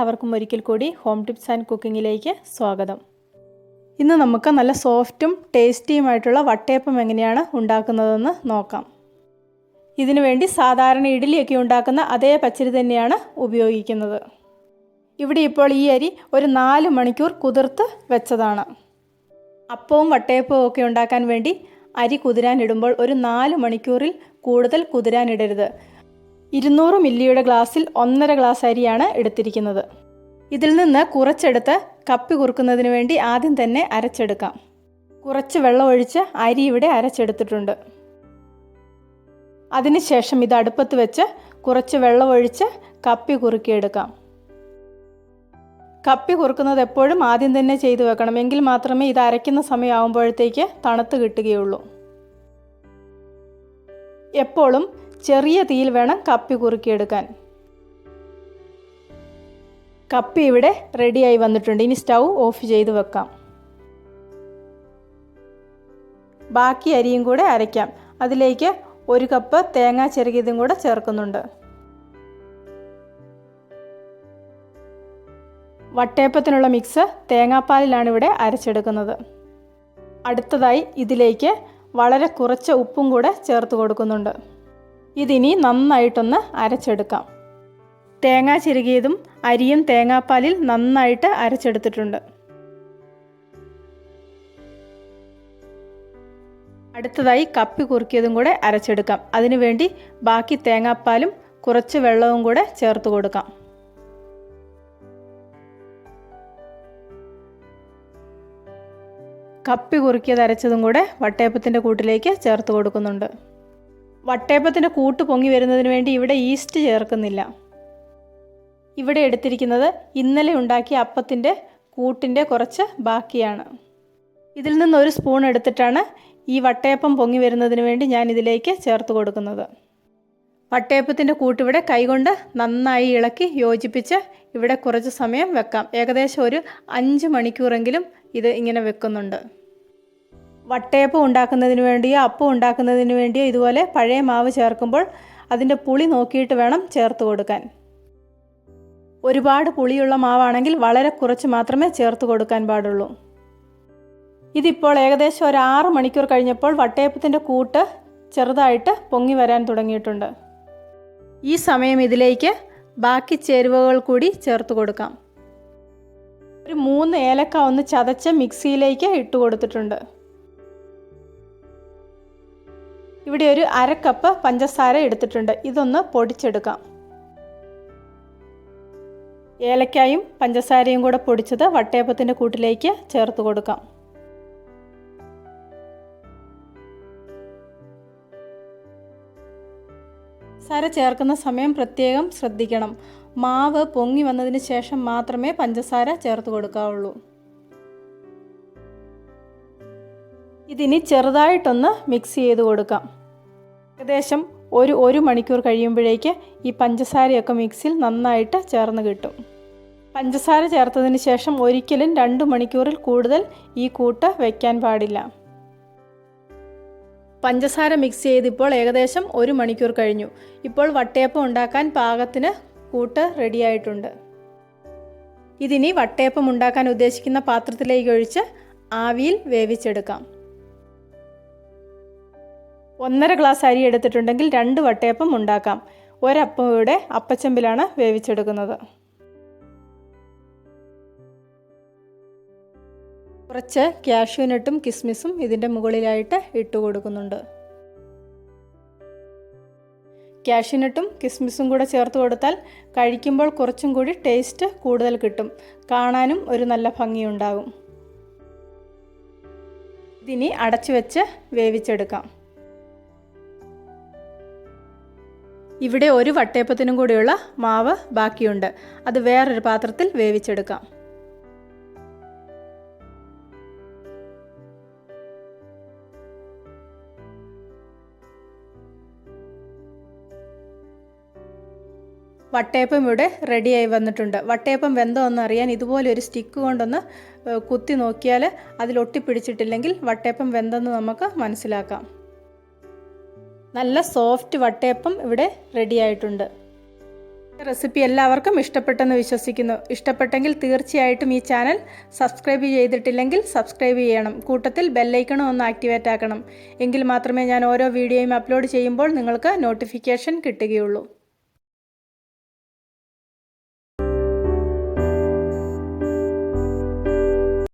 എല്ലാവർക്കും ഒരിക്കൽ കൂടി ഹോം ടിപ്സ് ആൻഡ് കുക്കിങ്ങിലേക്ക് സ്വാഗതം. ഇന്ന് നമുക്ക് നല്ല സോഫ്റ്റും ടേസ്റ്റിയുമായിട്ടുള്ള വട്ടയപ്പം എങ്ങനെയാണ് ഉണ്ടാക്കുന്നതെന്ന് നോക്കാം. ഇതിനു വേണ്ടി സാധാരണ ഇഡ്ഡലിയൊക്കെ ഉണ്ടാക്കുന്ന അതേ പച്ചരി തന്നെയാണ് ഉപയോഗിക്കുന്നത്. ഇവിടെ ഇപ്പോൾ ഈ അരി ഒരു നാല് മണിക്കൂർ കുതിർത്ത് വെച്ചതാണ്. അപ്പവും വട്ടയപ്പവും ഒക്കെ ഉണ്ടാക്കാൻ വേണ്ടി അരി കുതിരാനിടുമ്പോൾ ഒരു നാല് മണിക്കൂറിൽ കൂടുതൽ കുതിരാനിടരുത് ഇരുന്നൂറ് മില്ലിയുടെ ഗ്ലാസ്സിൽ ഒന്നര ഗ്ലാസ് അരിയാണ് എടുത്തിരിക്കുന്നത്. ഇതിൽ നിന്ന് കുറച്ചെടുത്ത് കപ്പി കുറുക്കുന്നതിന് വേണ്ടി ആദ്യം തന്നെ അരച്ചെടുക്കാം. കുറച്ച് വെള്ളം ഒഴിച്ച് അരി ഇവിടെ അരച്ചെടുത്തിട്ടുണ്ട്. അതിനുശേഷം ഇത് അടുപ്പത്ത് വെച്ച് കുറച്ച് വെള്ളം ഒഴിച്ച് കപ്പി കുറുക്കിയെടുക്കാം. കപ്പി കുറുക്കുന്നത് എപ്പോഴും ആദ്യം തന്നെ ചെയ്തു വെക്കണം. എങ്കിൽ മാത്രമേ ഇത് അരയ്ക്കുന്ന സമയമാകുമ്പോഴത്തേക്ക് തണുത്ത് കിട്ടുകയുള്ളൂ. എപ്പോഴും ചെറിയ തീയിൽ വേണം കപ്പി കുറുക്കിയെടുക്കാൻ. കപ്പി ഇവിടെ റെഡിയായി വന്നിട്ടുണ്ട്. ഇനി സ്റ്റൗ ഓഫ് ചെയ്ത് വെക്കാം. ബാക്കി അരിയും കൂടെ അരയ്ക്കാം. അതിലേക്ക് ഒരു കപ്പ് തേങ്ങ ചെറുകിയതും കൂടെ ചേർക്കുന്നുണ്ട്. വട്ടയപ്പത്തിനുള്ള മിക്സ് തേങ്ങാപ്പാലിലാണ് ഇവിടെ അരച്ചെടുക്കുന്നത്. അടുത്തതായി ഇതിലേക്ക് വളരെ കുറച്ച് ഉപ്പും കൂടെ ചേർത്ത് കൊടുക്കുന്നുണ്ട്. ഇതിനി നന്നായിട്ടൊന്ന് അരച്ചെടുക്കാം. തേങ്ങ ചിരുകിയതും അരിയും തേങ്ങാപ്പാലിൽ നന്നായിട്ട് അരച്ചെടുത്തിട്ടുണ്ട്. അടുത്തതായി കപ്പി കുറുക്കിയതും കൂടെ അരച്ചെടുക്കാം. അതിനുവേണ്ടി ബാക്കി തേങ്ങാപ്പാലും കുറച്ച് വെള്ളവും കൂടെ ചേർത്ത് കൊടുക്കാം. കപ്പി കുറുക്കിയത് അരച്ചതും കൂടെ വട്ടയപ്പത്തിന്റെ കൂട്ടിലേക്ക് ചേർത്ത് കൊടുക്കുന്നുണ്ട്. വട്ടയപ്പത്തിന്റെ കൂട്ട് പൊങ്ങി വരുന്നതിന് വേണ്ടി ഇവിടെ ഈസ്റ്റ് ചേർക്കുന്നില്ല. ഇവിടെ എടുത്തിരിക്കുന്നത് ഇന്നലെ ഉണ്ടാക്കിയ അപ്പത്തിന്റെ കൂട്ടിന്റെ കുറച്ച് ബാക്കിയാണ്. ഇതിൽ നിന്ന് ഒരു സ്പൂൺ എടുത്തിട്ടാണ് ഈ വട്ടയപ്പം പൊങ്ങി വരുന്നതിന് വേണ്ടി ഞാൻ ഇതിലേക്ക് ചേർത്ത് കൊടുക്കുന്നത്. വട്ടയപ്പത്തിന്റെ കൂട്ടിവിടെ കൈകൊണ്ട് നന്നായി ഇളക്കി യോജിപ്പിച്ച് ഇവിടെ കുറച്ച് സമയം വെക്കാം. ഏകദേശം ഒരു അഞ്ച് മണിക്കൂറെങ്കിലും ഇത് ഇങ്ങനെ വെക്കുന്നുണ്ട്. വട്ടയപ്പം ഉണ്ടാക്കുന്നതിന് വേണ്ടിയോ അപ്പം ഉണ്ടാക്കുന്നതിന് വേണ്ടിയോ ഇതുപോലെ പഴയ മാവ് ചേർക്കുമ്പോൾ അതിന്റെ പുളി നോക്കിയിട്ട് വേണം ചേർത്ത് കൊടുക്കാൻ. ഒരുപാട് പുളിയുള്ള മാവാണെങ്കിൽ വളരെ കുറച്ച് മാത്രമേ ചേർത്ത് കൊടുക്കാൻ പാടുള്ളൂ. ഇതിപ്പോൾ ഏകദേശം ഒരു ആറ് മണിക്കൂർ കഴിഞ്ഞപ്പോൾ വട്ടയപ്പത്തിന്റെ കൂട്ട് ചെറുതായിട്ട് പൊങ്ങി വരാൻ തുടങ്ങിയിട്ടുണ്ട്. ഈ സമയം ഇതിലേക്ക് ബാക്കി ചേരുവകൾ കൂടി ചേർത്ത് കൊടുക്കാം. ഒരു മൂന്ന് ഏലക്ക ഒന്ന് ചതച്ച് മിക്സിയിലേക്ക് ഇട്ട് കൊടുത്തിട്ടുണ്ട്. ഇവിടെ ഒരു അര കപ്പ് പഞ്ചസാര എടുത്തിട്ടുണ്ട്. ഇതൊന്ന് പൊടിച്ചെടുക്കാം. ഏലക്കായും പഞ്ചസാരയും കൂടെ പൊടിച്ചത് വട്ടയപ്പത്തിന്റെ കൂട്ടിലേക്ക് ചേർത്ത് കൊടുക്കാം. പഞ്ചസാര ചേർക്കുന്ന സമയം പ്രത്യേകം ശ്രദ്ധിക്കണം. മാവ് പൊങ്ങി വന്നതിന് ശേഷം മാത്രമേ പഞ്ചസാര ചേർത്ത് കൊടുക്കാവുള്ളൂ. ഇതിനി ചെറുതായിട്ടൊന്ന് മിക്സ് ചെയ്ത് കൊടുക്കാം. ഏകദേശം ഒരു ഒരു മണിക്കൂർ കഴിയുമ്പോഴേക്ക് ഈ പഞ്ചസാരയൊക്കെ മിക്സിൽ നന്നായിട്ട് ചേർന്ന് കിട്ടും. പഞ്ചസാര ചേർത്തതിന് ശേഷം ഒരിക്കലും രണ്ട് മണിക്കൂറിൽ കൂടുതൽ ഈ കൂട്ട് വയ്ക്കാൻ പാടില്ല. പഞ്ചസാര മിക്സ് ചെയ്തിപ്പോൾ ഏകദേശം ഒരു മണിക്കൂർ കഴിഞ്ഞു. ഇപ്പോൾ വട്ടയപ്പം ഉണ്ടാക്കാൻ പാകത്തിന് കൂട്ട് റെഡിയായിട്ടുണ്ട് ഇതിനി വട്ടയപ്പം ഉണ്ടാക്കാൻ ഉദ്ദേശിക്കുന്ന പാത്രത്തിലേക്ക് ഒഴിച്ച് ആവിയിൽ വേവിച്ചെടുക്കാം. ഒന്നര ഗ്ലാസ് അരി എടുത്തിട്ടുണ്ടെങ്കിൽ രണ്ട് വട്ടയപ്പം ഉണ്ടാക്കാം. ഒരപ്പം ഇവിടെ അപ്പച്ചമ്പിലാണ് വേവിച്ചെടുക്കുന്നത്. കുറച്ച് ക്യാഷ്യൂനട്ടും കിസ്മിസും ഇതിന്റെ മുകളിലായിട്ട് ഇട്ട് കൊടുക്കുന്നുണ്ട്. ക്യാഷ്യൂനട്ടും കിസ്മിസും കൂടെ ചേർത്ത് കൊടുത്താൽ കഴിക്കുമ്പോൾ കുറച്ചും കൂടി ടേസ്റ്റ് കൂടുതൽ കിട്ടും. കാണാനും ഒരു നല്ല ഭംഗിയുണ്ടാകും ഇതിനി അടച്ചു വെച്ച് വേവിച്ചെടുക്കാം. ഇവിടെ ഒരു വട്ടയപ്പത്തിനും കൂടിയുള്ള മാവ് ബാക്കിയുണ്ട്. അത് വേറൊരു പാത്രത്തിൽ വേവിച്ചെടുക്കാം. വട്ടയപ്പം ഇവിടെ റെഡിയായി വന്നിട്ടുണ്ട്. വട്ടയപ്പം വെന്തോ എന്ന് അറിയാൻ ഇതുപോലെ ഒരു സ്റ്റിക്ക് കൊണ്ടൊന്ന് കുത്തി നോക്കിയാൽ അതിൽ ഒട്ടിപ്പിടിച്ചിട്ടില്ലെങ്കിൽ വട്ടയപ്പം വെന്തെന്ന് നമുക്ക് മനസ്സിലാക്കാം. നല്ല സോഫ്റ്റ് വട്ടയപ്പം ഇവിടെ റെഡിയായിട്ടുണ്ട് റെസിപ്പി എല്ലാവർക്കും ഇഷ്ടപ്പെട്ടെന്ന് വിശ്വസിക്കുന്നു. ഇഷ്ടപ്പെട്ടെങ്കിൽ തീർച്ചയായിട്ടും ഈ ചാനൽ സബ്സ്ക്രൈബ് ചെയ്തിട്ടില്ലെങ്കിൽ സബ്സ്ക്രൈബ് ചെയ്യണം. കൂട്ടത്തിൽ ബെല്ലൈക്കണും ഒന്ന് ആക്ടിവേറ്റ് ആക്കണം. എങ്കിൽ മാത്രമേ ഞാൻ ഓരോ വീഡിയോയും അപ്ലോഡ് ചെയ്യുമ്പോൾ നിങ്ങൾക്ക് നോട്ടിഫിക്കേഷൻ കിട്ടുകയുള്ളൂ.